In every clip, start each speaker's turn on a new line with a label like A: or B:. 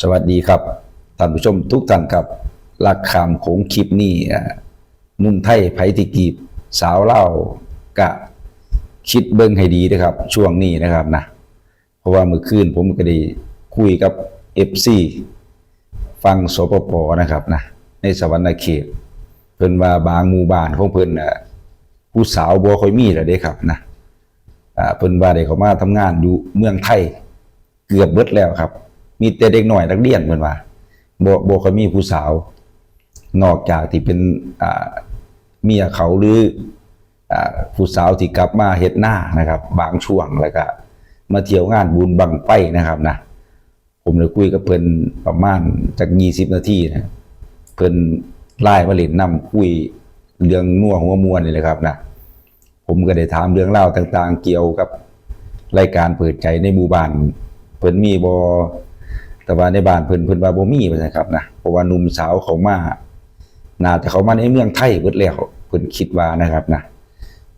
A: สวัสดีครับท่านผู้ชมทุกท่านครับหลักคำโขงคลิปนี้นุ่มไทยไผติกีบสาวเล่ากะคิดเบิ่งให้ดีนะครับ ช่วงนี้นะครับนะเพราะว่าเมื่อคืนผมก็ได้คุยกับ FC ฟังสปปนะครับนะในสวรรณเขตเพิ่นว่าบางหมู่บ้านของเพิ่นนะผู้สาวบ่ค่อยมีแล้วเด้ครับนะเพิ่นว่าได้เขามาทำงานอยู่เมืองไทย เกือบเบิดแล้วครับ มีแต่เด็กหน่อยนักเรียนเพิ่นว่าบ่บ่ค่อยมีผู้สาว นอกจากที่เป็นอ่าเมียเขาหรืออ่าผู้สาวที่กลับมาเฮ็ดหน้านะครับ บางช่วงแล้วก็มาเที่ยวงานบุญบังไฟนะครับนะผมเลยคุยกับเพิ่นประมาณจาก20นาทีนะเพิ่นไล่มาเล่นนำคุยเรื่องนัวหัวมวนนี่แหละครับนะผมก็ได้ถามเรื่องเล่าต่าง ๆ เกี่ยวกับรายการเปิดใจในหมู่บ้านเพิ่นมีบ่ แต่ว่าในบ้านเพิ่นเพิ่นว่าบ่มีว่าซั่นครับนะเพราะว่าหนุ่มสาวเขามาน่าจะเขามาในเมืองไทยเบิดแล้วเพิ่นคิดว่านะครับนะ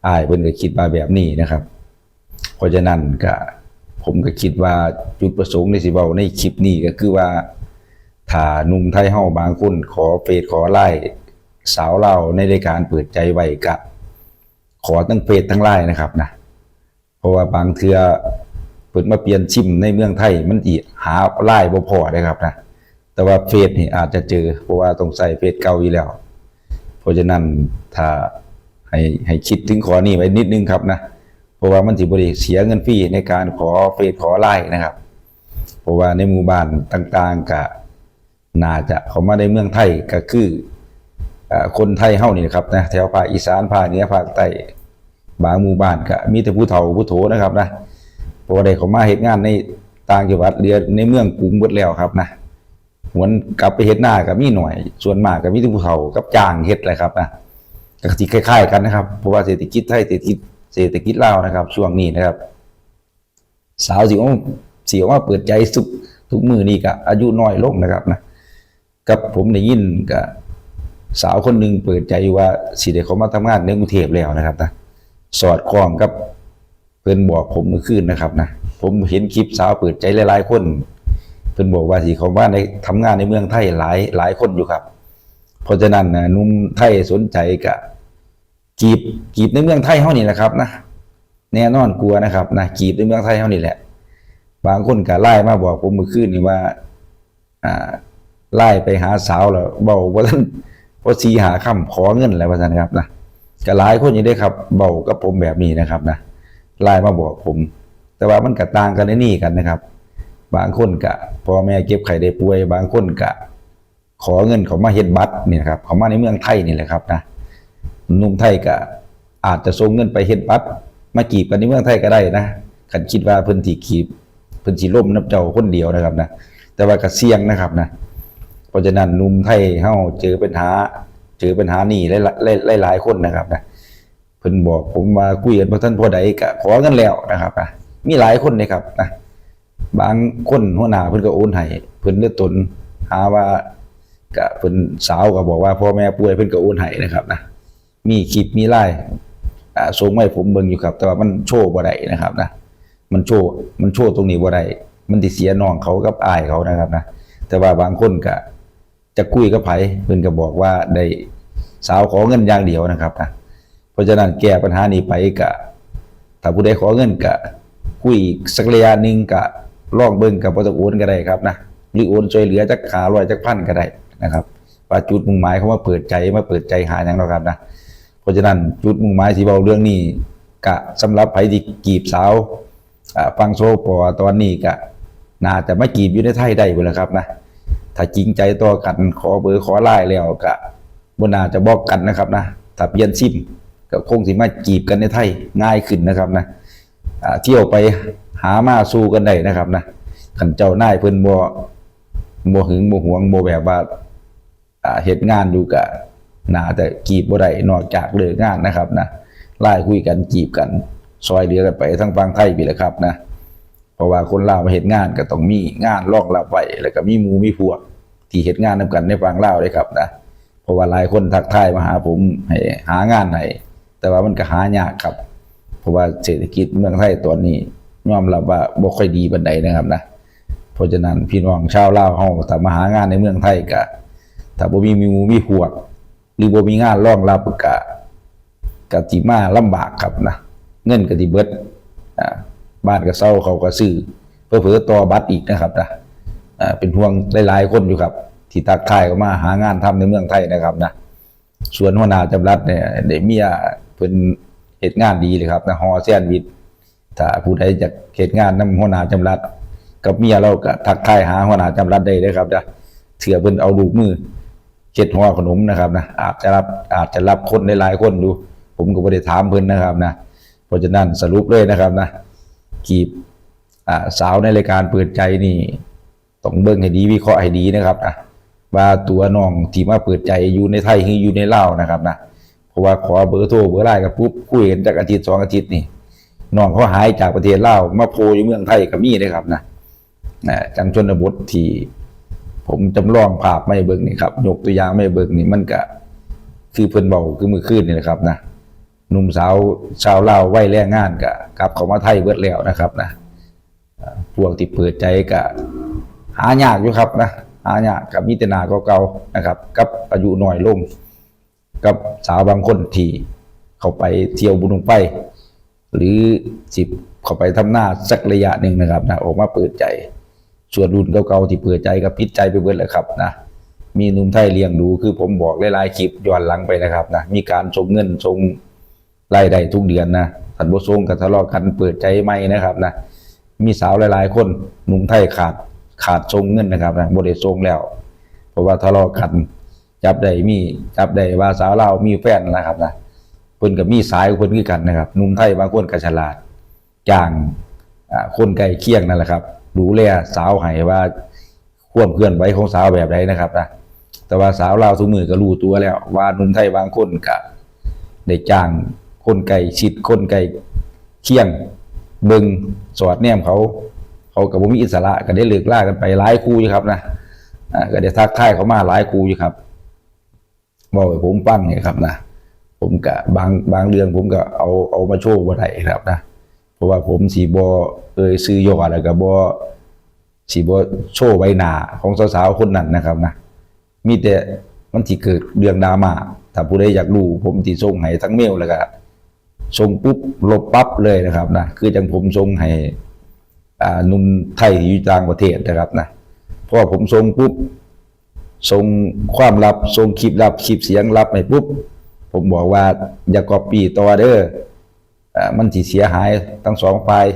A: อ้ายเพิ่นก็คิดว่าแบบนี้นะครับ เพราะฉะนั้นก็ผมก็คิดว่าจุดประสงค์ในสิเว้าในคลิปนี้ก็คือว่าถ้าหนุ่มไทยเฮาบางคนขอเฟซขอไลน์สาวเราในรายการเปิดใจไว้ก็ขอทั้งเฟซทั้งไลน์นะครับนะ เพราะว่าบางเทื่อ เพิ่นมาเปลี่ยนชิมในเมืองไทยมันอีหาไล่บ่พอได้ครับนะแต่ว่าเฟซนี่อาจจะเจอ เพราะว่าต้องใส่เฟซเก่าอยู่แล้ว เพราะฉะนั้นถ้าให้ให้คิดถึงขอนี้ไว้นิดนึงครับนะเพราะว่ามันสิบ่ได้เสียเงินฟรีในการขอเฟซขอไลน์นะครับ เพราะว่าในหมู่บ้านต่างๆก็น่าจะเขามาในเมืองไทยก็คืออคนไทยเฮานี่นะครับนะแถวภาคอีสานภาคเหนือภาคใต้บางหมู่บ้านก็มีแต่ผู้เฒ่าผู้โถนะครับนะ ราะว่าได้เขามาเฮ็ดงานในต่างจังหวัดเรือในเมืองกรุงหมดแล้วครับนะหวนกลับไปเฮ็ดหน้าก็มีหน่อย ส่วนมากก็มีแต่ผู้เฒ่ากับจ้างเฮ็ดแหละครับนะก็สิคล้าย ๆ กันนะครับเพราะว่าเศรษฐกิจไทยเศรษฐกิจเศรษฐกิจลาวนะครับ ช่วงนี้นะครับ สาวสิว่าสิว่าเปิดใจสุกทุกมือนี่ก็อายุน้อยลงนะครับนะกับผมได้ยินกับสาวคนหนึ่งเปิดใจว่าสิได้เขามาทำงานในกรุงเทพแล้วนะครับนะสอดคล้องกับ เพิ่นบอกผมเมื่อคืนนะครับนะผมเห็นคลิปสาวเปิดใจหลายๆคนเพิ่นบอกว่าสิเขาว่าในทำงานในเมืองไทยหลายหลายคนอยู่ครับ เพราะฉะนั้นนะนุ่มไทยสนใจกับจีบจีบในเมืองไทยเฮานี่แหละครับนะแน่นอนกลัวนะครับนะจีบในเมืองไทยเฮานี่แหละ บางคนก็ไล่มาบอกผมเมื่อคืนนี่ว่าอ่าไล่ไปหาสาวแล้วเบาว่าท่านพอสีหาคำขอเงินอะไรว่าท่านครับนะก็หลายคนอยู่ได้ครับเบากับผมแบบนี้นะครับนะ ไล่มาบอกผม แต่ว่ามันก็ต่างกันในนี่กันนะครับ บางคนกะพ่อแม่เก็บไข่ได้ป่วย บางคนกะ ขอเงินเขามาเฮ็ดบัตรนี่นะครับเขามาในเมืองไทยนี่แหละครับนะนุ่มไทยกะอาจจะส่งเงินไปเฮ็ดบัตรมากีบกันในเมืองไทยก็ได้นะคันคิดว่าเพิ่นสิกีบเพิ่นสิล่มนับเจ้าคนเดียวนะครับนะแต่ว่าก็เสียงนะครับนะเพราะฉะนั้นนุ่มไทยเฮาเจอปัญหาเจอปัญหานี่หลายหลายหลายคนนะครับนะ เพิ่นบอกผมว่าคุยกันบ่ทันพ่อใดก็ขอกันแล้วนะครับนะมีหลายคนเลยครับนะบางคนหัวหน้าเพิ่นก็โอนให้เพิ่นเลือตนหาว่าก็เพิ่นสาวก็บอกว่าพ่อแม่ป่วยเพิ่นก็โอนให้นะครับนะมีคลิปมีไลน์อ่าส่งมาให้ผมเบิ่งอยู่ครับ แต่ว่ามันโชว์บ่ได้นะครับนะมันโชว์มันโชว์ตรงนี้บ่ได้มันสิเสียน้องเขากับอายเขานะครับนะแต่ว่าบางคนก็จะคุยกับไผเพิ่นก็บอกว่าได้สาวขอเงินอย่างเดียวนะครับนะ เพราะฉะนั้นแก้ปัญหานี้ไปก็ถ้าผู้ใดขอเงินก็คุยสักระยะหนึงก็ลองเบิ่งกับบ่ต้องโอนก็ได้ครับนะหรือโอนช่วยเหลือจักขาร้อยจักพันก็ได้นะครับว่าจุดมุ่งหมายเขาว่าเปิดใจมาเปิดใจหาหยังเนาครับนะเพราะฉะนั้นจุดมุ่งหมายที่เว้าเรื่องนี้ก็สำหรับไผที่กีบสาวฟังโซปอตอนนี้ก็น่าจะไม่กีบอยู่ในไทยได้พุ่นแหละครับนะถ้าจริงใจต่อกันขอเบอร์ขอไลน์แล้วก็บ่น่าจะบอกกันนะครับนะถ้าเปลี่ยนซิม ก็คงสิมาจีบกันในไทยง่ายขึ้นนะครับนะเที่ยวไปหามาสู้กันได้นะครับนะขันเจ้านายเพิ่นบ่บ่หึงบ่หวงบ่แบบว่าอ่าเฮ็ดงานอยู่ก็น่าจะกีบบ่ได้นอกจากเลิกงานนะครับนะไล่คุยกันจีบกันซอยเหลือกันไปทั้งฝั่งไทยพี่แหละครับนะเพราะว่าคนลาวมาเฮ็ดงานก็ต้องมีงานรองรับไว้แล้วก็มีมูมีพวก ที่เฮ็ดงานนํกันในฝั่งลาวเลยครับนะเพราะว่าหลายคนทักทายมาหาผมให้หางานให้ แต่ว่ามันก็หายากครับ เพราะว่าเศรษฐกิจเมืองไทยตอนนี้ยอมรับว่าบ่ค่อยดีปานใดนะครับนะเพราะฉะนั้นพี่น้องชาวลาวเฮาถ้ามาหางานในเมืองไทยก็ถ้าบ่มีมีมูมีพวหรือบ่มีงานรองรับก็ก็สิมาลำบากครับนะเงินก็สิเบิดบ้านก็เซาเขาก็ซื้อเพิ่อๆต่อบัตรอีกนะครับนะเป็นห่วงหลายๆคนอยู่ครับที่ตักทายก็มาหางานทำในเมืองไทยนะครับนะส่วนหัวหน้าจำรัดเนี่ยได้เมีย เพิ่นเฮ็ดงานดีเลยครับนะฮอแซนวิชถ้าผู้ใดอยากเฮ็ดงานน้ำหัวหน้าจำรัดกับเมียเราก็ทักทายหาหัวหน้าจำรัดได้เด้อครับนะเถื่อเพิ่นเอาลูกมือเฮ็ดห่อขนมนะครับนะอาจจะรับอาจจะรับคนได้หลายคนดู ผมก็บ่ได้ถามเพิ่นนะครับนะเพราะฉะนั้นสรุปเลยนะครับนะกีบสาวในรายการเปิดใจนี่ต้องเบิ่งให้ดีวิเคราะห์ให้ดีนะครับนะว่าตัวน้องที่มาเปิดใจอยู่ในไทยหรืออยู่ในลาวนะครับนะ เพราะว่าขอเบอร์โทรเบอร์ไลน์กับปุ๊บคุยกันจากอาทิตย์สองอาทิตย์นี่น้องเขาหายจากประเทศลาวมาโผล่อยู่เมืองไทยก็มีนะครับนะนะจังชนบทที่ผมจำลองภาพไม่เบิ่งนี่ครับยกตัวอย่างไม่เบิ่งนี่มันก็คือเพิ่นเบาคือมือคืนนี่นะครับนะหนุ่มสาวชาวลาวไว้แรงงานก็กลับเข้ามาไทยเบิดแล้วนะครับนะพวกที่เปิดใจก็หายากอยู่ครับนะหายากกับมิตรนาเก่าๆนะครับ กับอายุน้อยลง กับสาวบางคนที่เขาไปเที่ยวบุญลงไป หรือสิบเขาไปทำหน้าสักระยะหนึ่งนะครับนะออกมาเปิดใจ ส่วนรุ่นเก่าๆที่เปิดใจก็พิดใจไปเบิดเลยครับนะมีนุ่มไทยเลี้ยงดูคือผมบอกหลายๆคลิปย้อนหลังไปนะครับนะมีการส่งเงินส่งรายได้ทุกเดือนนะถันบ่ส่งกันทะเลาะกันเปิดใจไม่นะครับนะมีสาวหลายๆ คนหนุ่มไทยขาดขาดทรงเงินนะครับนะบ่ได้ทรงแล้ว เพราะว่าทะเลาะกัน จับได้มีจับได้ว่าสาวลามีแฟนนะครับนะเพิ่นก็มีสายของเพิ่นคือกันนะครับนุ่มไทยบางคนก็ฉลาดจ้างคนใกล้เคียงนั่นแหละครับดูแลสาวให้ว่าควบเคลื่อนไหวของสาวแบบใดนะครับนะแต่ว่าสาวลาวทุกมือก็รู้ตัวแล้ว ว่านุ่มไทยบางคนก็ได้จ้างคนไกลชิดคนไกลเคียงเบิงสอดแนมเขา เขากับผมมีอิสระก็ได้เลิกล่ากันไปหลายคู่อยู่ครับนะก็ได้ทักทายเขามาหลายคู่อยู่ครับ บอกให้ผมฟังเนี่ยครับนะผมก็บางบางเรื่องผมก็เอาเอามาโชว์บ่ได้ครับนะเพราะว่าผมสีบอเอยซื้อย่อแล้วก็บอสีบอโชว์ใบหน้าของสาวๆคนนั้นนะครับนะมีแต่มันที่เกิดเรื่องดราม่าถ้าผู้ใดอยากรู้ผมที่ส่งให้ทั้งเมลแล้วก็ส่งปุ๊บลบปั๊บเลยนะครับนะคือจังผมส่งให้อ่านุ่มไทยอยู่ต่างประเทศนะครับนะเพราะว่าผมส่งปุ๊บ ส่งความลับส่งคลิปลับคลิปเสียงลับให้ปุ๊บผมบอกว่าอย่ากอปปี้ต่อเด้ออ่ามันสิเสียหายทั้งสองฝ่าย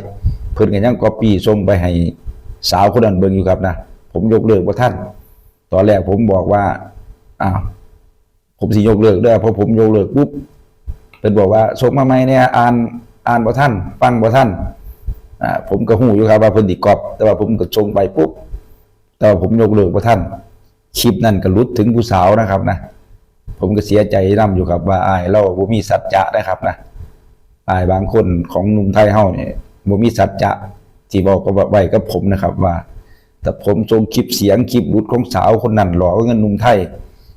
A: เพิ่นก็ยังกอปปี้ส่งไปให้สาวคนนั้นเบิ่งอยู่ครับนะผมยกเลิกบ่ท่าน ตอนแรกผมบอกว่าอ้าวผมสิยกเลิกเด้อพราะผมยกเลิกปุ๊บเพิ่นบอกว่าส่งมาใหมเนี่ยอ่านอ่านบ่ทันฟังบ่ทันอ่าผมก็ฮู้อยู่ครับว่าเพิ่นสิกอบ แต่ว่าผมก็ส่งไปปุ๊บแต่ว่าผมยกเลิกบ่ทัน คลิปนั้นก็ลุดถึงผู้สาวนะครับนะผมก็เสียใจนํอยู่ครับว่าอายเราบ่มีสัจจะนะครับนะอายบางคนของหนุ่มไทยเฮาเนี่ยบ่มีสัจจะที่บอกกับไว้กับผมนะครับว่า แต่ผมส่งคลิปเสียงคลิปลุดของสาวคนนั้นหลอกเงินหนุ่มไทย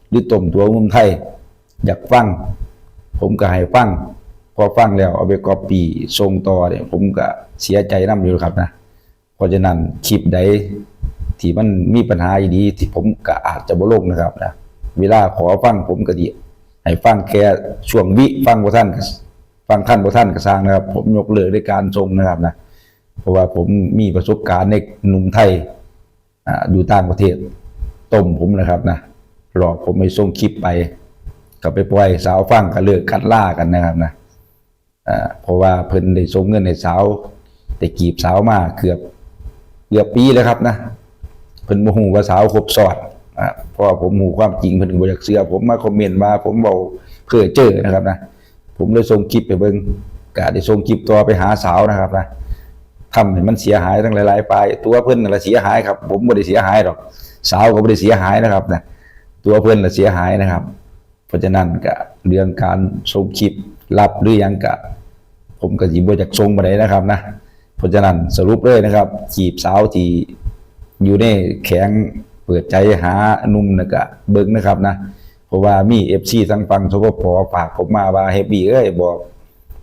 A: หรือต้มตัวหนุ่มไทย อยากฟัง ผมก็ให้ฟังพอฟังแล้วเอาไปก๊อปปี้ส่งต่อเนี่ยผมก็เสียใจนํอยู่ครับนะเพราะฉะนั้นคลิปใด ที่มันมีปัญหาอยู่ดีที่ผมก็อาจจะบ่ลงนะครับนะเวลาขอฟังผมก็ดีให้ฟังแค่ช่วงวิฟังบ่ท่านฟังท่านบ่ท่านก็สร้างนะครับ ผมยกเลิกด้วยการส่งนะครับนะเพราะว่าผมมีประสบการณ์ในหนุ่มไทยอ่าอยู่ต่างประเทศต้มผมนะครับนะหลอกผมไปส่งคลิปไปก็ไปปล่อยสาวฟังก็เลิกคัดล่ากันนะครับนะอ่าเพราะว่าเพิ่นได้ส่งเงินให้สาวได้กีบสาวมาเกือบเกือบปีแล้วครับนะ พิ่นบ่ฮู้ว่าสาวครบซ้อนอ่าเพราะว่าผมฮู้ความจริงเพิ่นบ่อยากเชื่อผมมาคอมเมนต์มาผมเว้าเพื่อเจอนะครับนะผมเลยส่งคลิปไปเบิ่งก็ได้ส่งคลิปต่อไปหาสาวนะครับนะทำให้มันเสียหายทั้งหลายๆฝ่ายตัวเพิ่นน่ะเสียหายครับ ผมบ่ได้เสียหายหรอก สาวก็บ่ได้เสียหายนะครับนะตัวเพิ่นน่ะเสียหายนะครับ เพราะฉะนั้นก็เรื่องการส่งคลิปรับหรือยังก็ผมก็สิบ่อยากส่งบ่ได้นะครับนะเพราะฉะนั้นสรุปเลยนะครับจีบสาวที่ อยู่ในแข็งเปิดใจหาหนุ่มนะก็เบิ่งนะครับนะเพราะว่ามี FC ทางฝั่งสปปฝากผมมาว่าเฮฟบี้เอ้ยบอก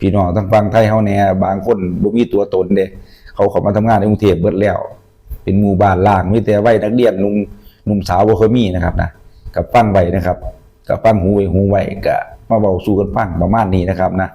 A: พี่น้องทางฝั่งไทยเฮาแน่บางคนบ่มีตัวตนเด้เขาเขามาทำงานในกรุงเทพเบิดแล้ว เป็นหมู่บ้านล่างมีแต่วัยนักเรียนหนุ่มนุ่มสาวบ่เคยมีนะครับนะกับฟังไว้นะครับกับฟังหูไว้หูไว้ก็มาเบาสู่กันฟังประมาณนี้นะครับนะ